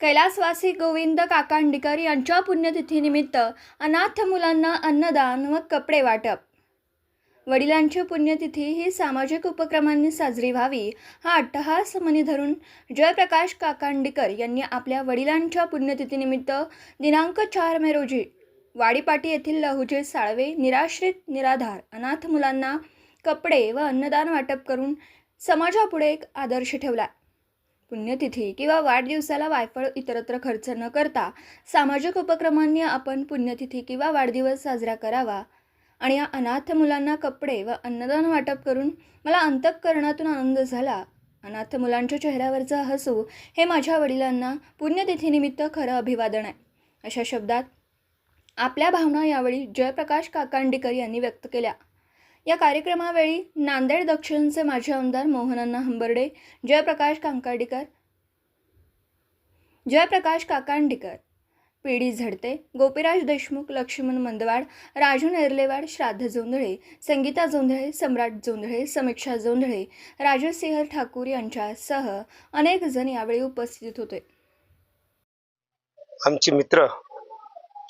कैलासवासी गोविंद काकांडीकर यांच्या पुण्यतिथीनिमित्त अनाथ मुलांना अन्नदान व कपडे वाटप. वडिलांची पुण्यतिथी ही सामाजिक उपक्रमांनी साजरी व्हावी हा अट्टहास मनी धरून जयप्रकाश काकांडीकर यांनी आपल्या वडिलांच्या पुण्यतिथीनिमित्त दिनांक चार मे रोजी वाडीपाटी येथील लहुजी साळवे निराश्रित निराधार अनाथ मुलांना कपडे व अन्नदान वाटप करून समाजापुढे एक आदर्श ठेवला. पुण्यतिथी किंवा वाढदिवसाला वायफळ इतरत्र खर्च न करता सामाजिक उपक्रमांनी आपण पुण्यतिथी किंवा वाढदिवस साजरा करावा. आणि या अनाथ मुलांना कपडे व अन्नदान वाटप करून मला अंतःकरणातून आनंद झाला. अनाथ मुलांच्या चेहऱ्यावरचं हसू हे माझ्या वडिलांना पुण्यतिथीनिमित्त खरं अभिवादन आहे. अशा शब्दात आपल्या भावना यावेळी जयप्रकाश काकांडीकर यांनी व्यक्त केल्या. या कार्यक्रमावेळी नांदेड दक्षिणचे माजी आमदार मोहनन्ना हंबर्डे जयप्रकाश कांकाडीकर जयप्रकाश काकांडीकर पी डी झडते गोपीराज देशमुख लक्ष्मण मंदवाड राजू नेर्लेवाड श्राद्ध जोंधळे संगीता जोंधळे सम्राट जोंधळे समीक्षा जोंधळे राजसिंह ठाकूर यांच्यासह अनेक जण यावेळी उपस्थित होते. आमचे मित्र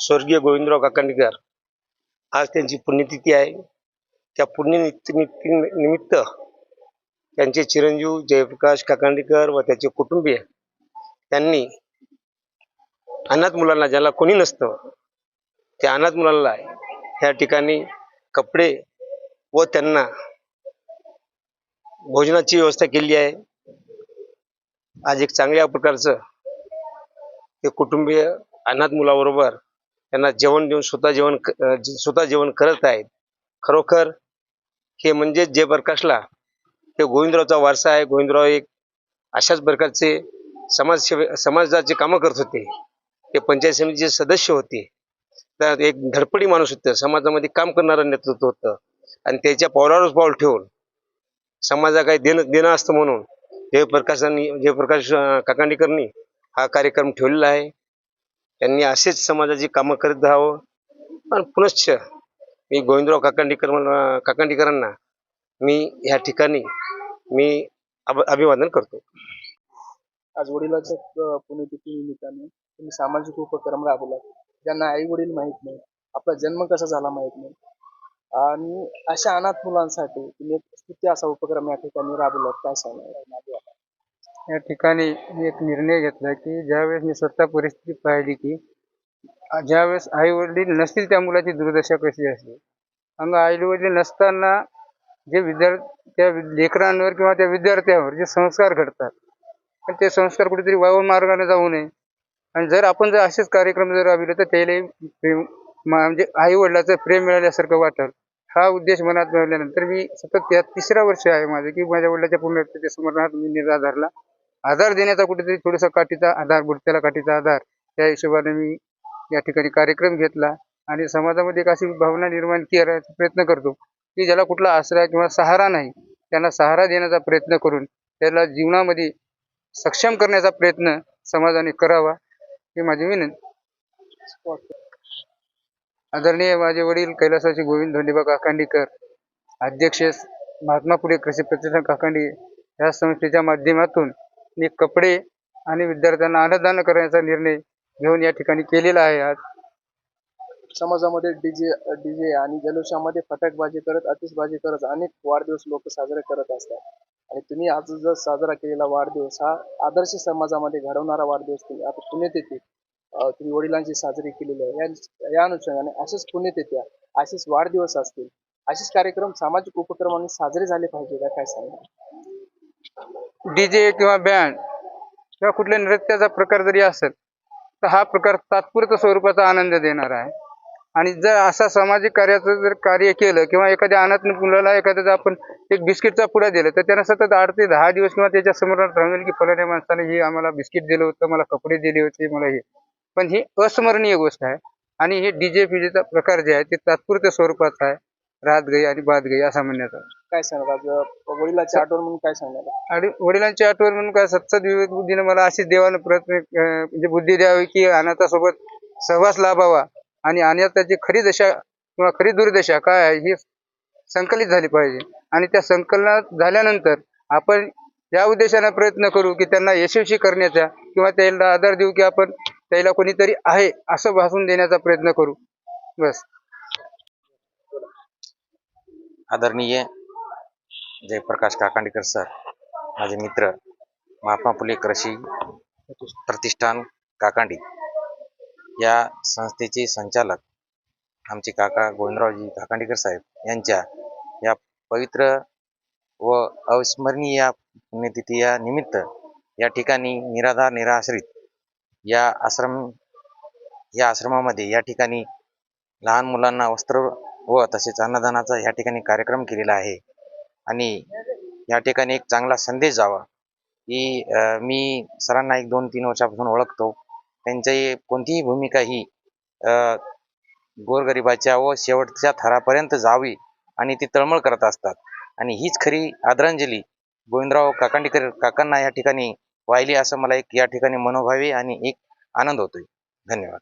स्वर्गीय गोविंदराव काकांडीकर आज त्यांची पुण्यतिथी आहे. त्या पुण्यनिमित्त निमित्त त्यांचे चिरंजीव जयप्रकाश काकांडीकर व त्याचे कुटुंबीय त्यांनी अनाथ मुलांना ज्याला कोणी नसतं त्या अनाथ मुलांना ह्या ठिकाणी कपडे व त्यांना भोजनाची व्यवस्था केली आहे. आज एक चांगल्या प्रकारचं ते कुटुंबीय अनाथ मुलाबरोबर त्यांना जेवण देऊन स्वतः जेवण स्वतः जेवण करत आहेत. खरोखर हे म्हणजे जयप्रकाशला हे गोविंदरावचा वारसा आहे. गोविंदराव एक अशाच प्रकारचे समाजसेवे समाजाचे कामं करत होते. ते पंचायत समितीचे सदस्य होते. तर एक धडपडी माणूस होतं. समाजामध्ये काम करणारं नेतृत्व होतं. आणि त्याच्या पावलावरच पाऊल ठेवून समाजा काही देणं देणं असतं म्हणून जयप्रकाशांनी जयप्रकाश काकांडीकरनी हा कार्यक्रम ठेवलेला आहे. त्यांनी असेच समाजाची कामं करत राहावं. पण पुनश्च मी गोविंदराव काकांडीकर मला- काकांडीकरांना मी ह्या ठिकाणी मी अभ अभिवादन करतो. आज वडिलांच्या पुण्यतिथी निमित्ताने तुम्ही सामाजिक उपक्रम राबवला. ज्यांना आई वडील माहीत नाही आपला जन्म कसा झाला माहीत नाही आणि अशा अनाथ मुलांसाठी तुम्ही एक स्तुती असा उपक्रम या ठिकाणी राबवला काय सांगणार या ठिकाणी मी एक निर्णय घेतला की ज्यावेळेस मी स्वतः परिस्थिती पाहिली की ज्यावेळेस आई वडील नसतील त्या मुलाची दुर्दशा कशी असते मग आई वडील नसताना जे विद्यार्थी त्या लेकरांवर किंवा त्या विद्यार्थ्यावर जे संस्कार घडतात पण ते संस्कार कुठेतरी वाव मार्गाने जाऊ नये. आणि जर आपण जर असेच कार्यक्रम जर राबविले तर त्याला प्रेम म्हणजे आई वडिलाचं प्रेम मिळाल्यासारखं वाटेल. हा उद्देश मनात मिळवल्यानंतर मी सतत त्या तिसरा वर्ष आहे माझं की माझ्या वडिलाच्या पुण्यतिथी स्मरणार्थ मी निराधारला आधार देण्याचा कुठेतरी थोडासा काठीचा आधार बुडत्याला काठीचा आधार त्या हिशोबाने मी या ठिकाणी कार्यक्रम घेतला आणि समाजामध्ये एक अशी भावना निर्माण करायचा प्रयत्न करतो की ज्याला कुठला आश्रय किंवा सहारा नाही त्यांना सहारा देण्याचा प्रयत्न करून त्याला जीवनामध्ये सक्षम करण्याचा प्रयत्न समाजाने करावा. ही माझी विनंती. आदरणीय माझे वडील कैलासाचे गोविंद धोंडीबा काकांडीकर अध्यक्ष महात्मा फुले कृषी प्रतिष्ठान काकांडी या संस्थेच्या माध्यमातून मी कपडे आणि विद्यार्थ्यांना अन्नदान करण्याचा निर्णय घेऊन या ठिकाणी केलेला आहे आज. समाजामध्ये डीजे डीजे आणि जल्लोषामध्ये फटाकबाजी करत आतिषबाजी करत अनेक वाढदिवस लोक साजरे करत असतात. आणि तुम्ही आज जर साजरा केलेला वाढदिवस हा आदर्श समाजामध्ये घडवणारा वाढदिवस तुम्ही आता पुण्यतिथी अं, तुम्ही वडिलांची साजरी केलेली आहे. या- या अनुषंगाने असेच पुण्यतिथ्या असेच वाढदिवस असतील असेच कार्यक्रम सामाजिक उपक्रमांनी साजरे झाले पाहिजे का काय सांगा? डीजे किंवा बँड किंवा कुठल्या नृत्याचा प्रकार जरी असेल तर हा प्रकार तात्पुरत्या स्वरूपाचा आनंद देणार आहे. आणि जर असा सामाजिक कार्याचं जर कार्य केलं किंवा एखाद्या अनाथ मुलाला एखाद्याचा आपण एक बिस्किटचा पुडा दिला तर त्यांना सतत आठ ते दहा दिवस किंवा त्याच्या स्मरणात राहून की फलाण्या माणसाने हे आम्हाला बिस्किट दिलं होतं मला कपडे दिले होते मला हे. पण ही अस्मरणीय गोष्ट आहे. आणि हे डीजे फिजेचा प्रकार जे आहे ते तात्पुरत्या स्वरूपाचा आहे. रात गई आणि बाद गई असा म्हणण्याचा. काय सांगणार वडिलाची आठवण म्हणून काय सांगणार आणि वडिलांची आठवण म्हणून काय? सत्सद विवेक बुद्धीने मला अशीच देवानं प्रयत्न म्हणजे बुद्धी द्यावी की अनाथासोबत सहवास लाभावा. आणि अनाथाची खरी दशा किंवा खरी दुर्दशा काय आहे ही संकलित झाली पाहिजे. आणि त्या संकलनात झाल्यानंतर आपण या उद्देशाने प्रयत्न करू की त्यांना यशस्वी करण्याचा किंवा त्याला आधार देऊ की आपण त्याला कोणीतरी आहे असं भासून देण्याचा प्रयत्न करू. बस. आदरणीय जयप्रकाश काकांडीकर सर माझे मित्र महात्मा फुले कृषी प्रतिष्ठान काकांडी या संस्थेचे संचालक आमचे काका गोविंदरावजी काकांडीकर साहेब यांच्या या पवित्र व अविस्मरणीय या पुण्यतिथी या निमित्त या ठिकाणी निराधार निराश्रित या आश्रम या आश्रमामध्ये या ठिकाणी लहान मुलांना वस्त्र व तसेच अन्नदानाचा या ठिकाणी कार्यक्रम केलेला आहे. आणि या ठिकाणी एक चांगला संदेश जावा की मी सरांना एक दोन तीन वर्षापासून ओळखतो. त्यांची कोणतीही भूमिका ही गोरगरिबाच्या व शेवटच्या थरापर्यंत जावी आणि ती तळमळ करत असतात. आणि हीच खरी आदरांजली गोविंदराव काकांडीकर काकांना या ठिकाणी वाहिली असं मला एक या ठिकाणी मनोभावी आणि एक आनंद होतोय. धन्यवाद.